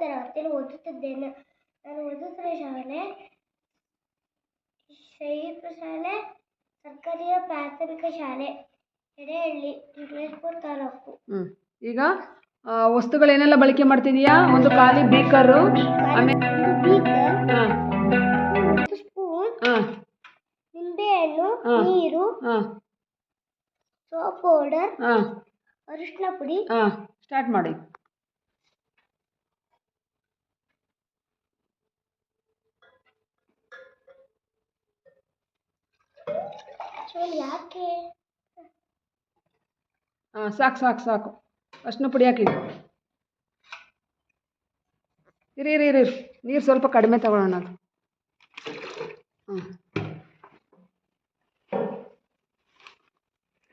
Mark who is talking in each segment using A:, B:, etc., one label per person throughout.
A: ತರಗತಿಯಲ್ಲಿ ಓದುತ್ತಿದ್ದೇನೆ. ನಾನು ಓದುತ್ತಿರುವ ಶಾಲೆ ಶ್ರೀಯುತ ಶಾಲೆ ಸರ್ಕಾರಿಯ ಪ್ರಾಥಮಿಕ ಶಾಲೆ ಎಡೆಹಳ್ಳಿ ಇಂಗ್ಲೇಶ್ಪುರ ತಾಲೂಕು.
B: ಈಗ ವಸ್ತುಗಳೇನೆಲ್ಲ ಬಳಕೆ ಮಾಡ್ತಿದೀಯಾ? ಒಂದು ಖಾಲಿ ಬೀಕರು ಆಮೇಲೆ
A: ಸ್ಪೂನ್ ನಿಂಬೆಹಣ್ಣು. ನೀರು ಸೋಪ್ ಪೌಡರ್ ಅರಿಶಿನ ಪುಡಿ
B: ಸ್ಟಾರ್ಟ್ ಮಾಡಿ
A: ಯಾಕೆ?
B: ಹಾಂ, ಸಾಕು ಸಾಕು ಸಾಕು. ಅಷ್ಟು ಪುಡಿ ಹಾಕಿ ಇರಿ ಇರಿ ಇರಿ ನೀರು ಸ್ವಲ್ಪ ಕಡಿಮೆ ತಗೊಳ್ಳೋಣ ಅದು.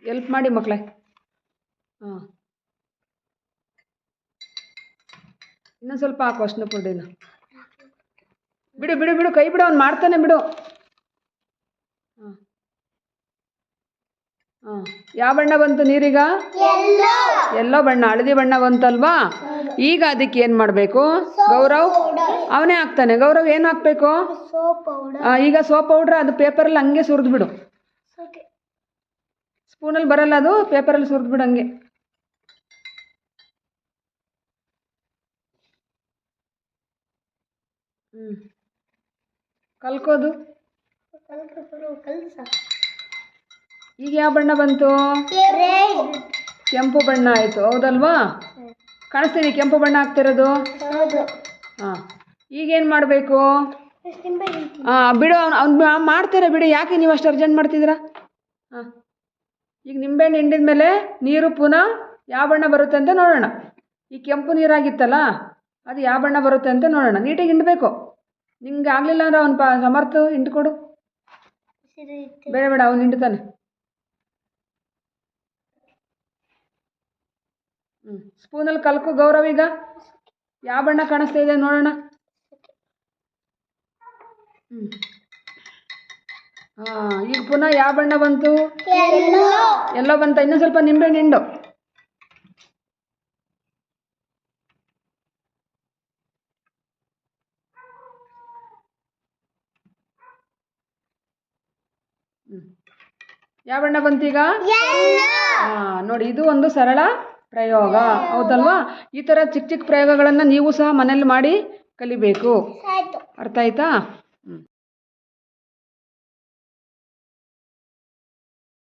B: ಹೆಲ್ಪ್ ಎಲ್ಪ್ ಮಾಡಿ ಮಕ್ಕಳೇ ಹಾಂ. ಇನ್ನೊಂದು ಸ್ವಲ್ಪ ಹಾಕು ಅಷ್ಟನ್ನು ಪುಡಿನ. ಬಿಡು ಬಿಡು ಬಿಡು. ಕೈ ಬಿಡು, ಅವ್ನು ಮಾಡ್ತಾನೆ ಬಿಡು ಹಾಂ ಹಾಂ ಯಾವ ಬಣ್ಣ ಬಂತು ನೀರೀಗ? ಎಲ್ಲೋ. ಬಣ್ಣ ಹಳದಿ ಬಣ್ಣ ಬಂತಲ್ವಾ? ಈಗ ಅದಕ್ಕೆ ಏನು ಮಾಡಬೇಕು? ಗೌರವ್? ಅವನೇ ಹಾಕ್ತಾನೆ. ಗೌರವ್ ಏನು ಹಾಕ್ಬೇಕು? ಈಗ ಸೋಪ್ ಪೌಡರ್ ಅದು ಪೇಪರಲ್ಲಿ ಹಂಗೆ ಸುರಿದು ಬಿಡು.
A: ಓಕೆ.
B: ಸ್ಪೂನಲ್ಲಿ ಬರಲ್ಲ ಅದು ಪೇಪರಲ್ಲಿ ಸುರಿದ್ಬಿಡು ಹಂಗೆ. ಹ್ಞೂ ಕಲ್ಕೋದು. ಈಗ ಯಾವ ಬಣ್ಣ ಬಂತು? ಕೆಂಪು. ಬಣ್ಣ ಆಯಿತು. ಹೌದಲ್ವಾ? ಕಾಣಿಸ್ತೀನಿ ಕೆಂಪು ಬಣ್ಣ
A: ಆಗ್ತಿರೋದು?
B: ಹಾಂ. ಈಗೇನು ಮಾಡಬೇಕು? ಹಾಂ ಬಿಡು ಅವ್ನು ಅವ್ನು ಮಾಡ್ತೀರ ಬಿಡಿ. ಯಾಕೆ ನೀವು ಅಷ್ಟು ಅರ್ಜೆಂಟ್ ಮಾಡ್ತಿದ್ದೀರಾ? ಹಾಂ. ಈಗ ನಿಂಬೆಹಣ್ಣು ಹಿಂಡಿದ ಮೇಲೆ ನೀರು ಪುನಃ ಯಾವ ಬಣ್ಣ ಬರುತ್ತೆ ಅಂತ ನೋಡೋಣ. ಈ ಕೆಂಪು ನೀರಾಗಿತ್ತಲ್ಲ ಅದು ಯಾವ ಬಣ್ಣ ಬರುತ್ತೆ ಅಂತ ನೋಡೋಣ. ನೀಟಾಗಿ ಹಿಂಡಬೇಕು. ನಿಂಗೆ ಆಗಲಿಲ್ಲ ಅಂದ್ರೆ ಅವ್ನು ಪ ಸಮರ್ಥ ಹಿಂಡ್ಕೊಡು. ಬೇಡ ಬೇಡ ಅವ್ನು ಹಿಂಡ್ತಾನೆ. ಹ್ಞೂ ಸ್ಪೂನಲ್ಲಿ ಕಲ್ಕು ಗೌರವ್ ಈಗ. ಯಾವ ಬಣ್ಣ ಕಾಣಿಸ್ತಾ ಇದೆ ನೋಡೋಣ. ಹ್ಞೂ ಹಾಂ ಈಗ ಪುನಃ ಯಾವ ಬಣ್ಣ ಬಂತು? ಎಲ್ಲ ಬಂತ. ಇನ್ನೂ ಸ್ವಲ್ಪ ನಿಂಬೆ ನಿಂಡು. ಯಾವ ಬಣ್ಣ ಬಂತೀಗ ನೋಡಿ ಇದು ಒಂದು ಸರಳ ಪ್ರಯೋಗ. ಹೌದಲ್ವಾ? ಈ ಥರ ಚಿಕ್ಕ ಚಿಕ್ಕ ಪ್ರಯೋಗಗಳನ್ನು ನೀವು ಸಹ ಮನೇಲಿ ಮಾಡಿ ಕಲಿಬೇಕು. ಅರ್ಥ ಆಯ್ತಾ?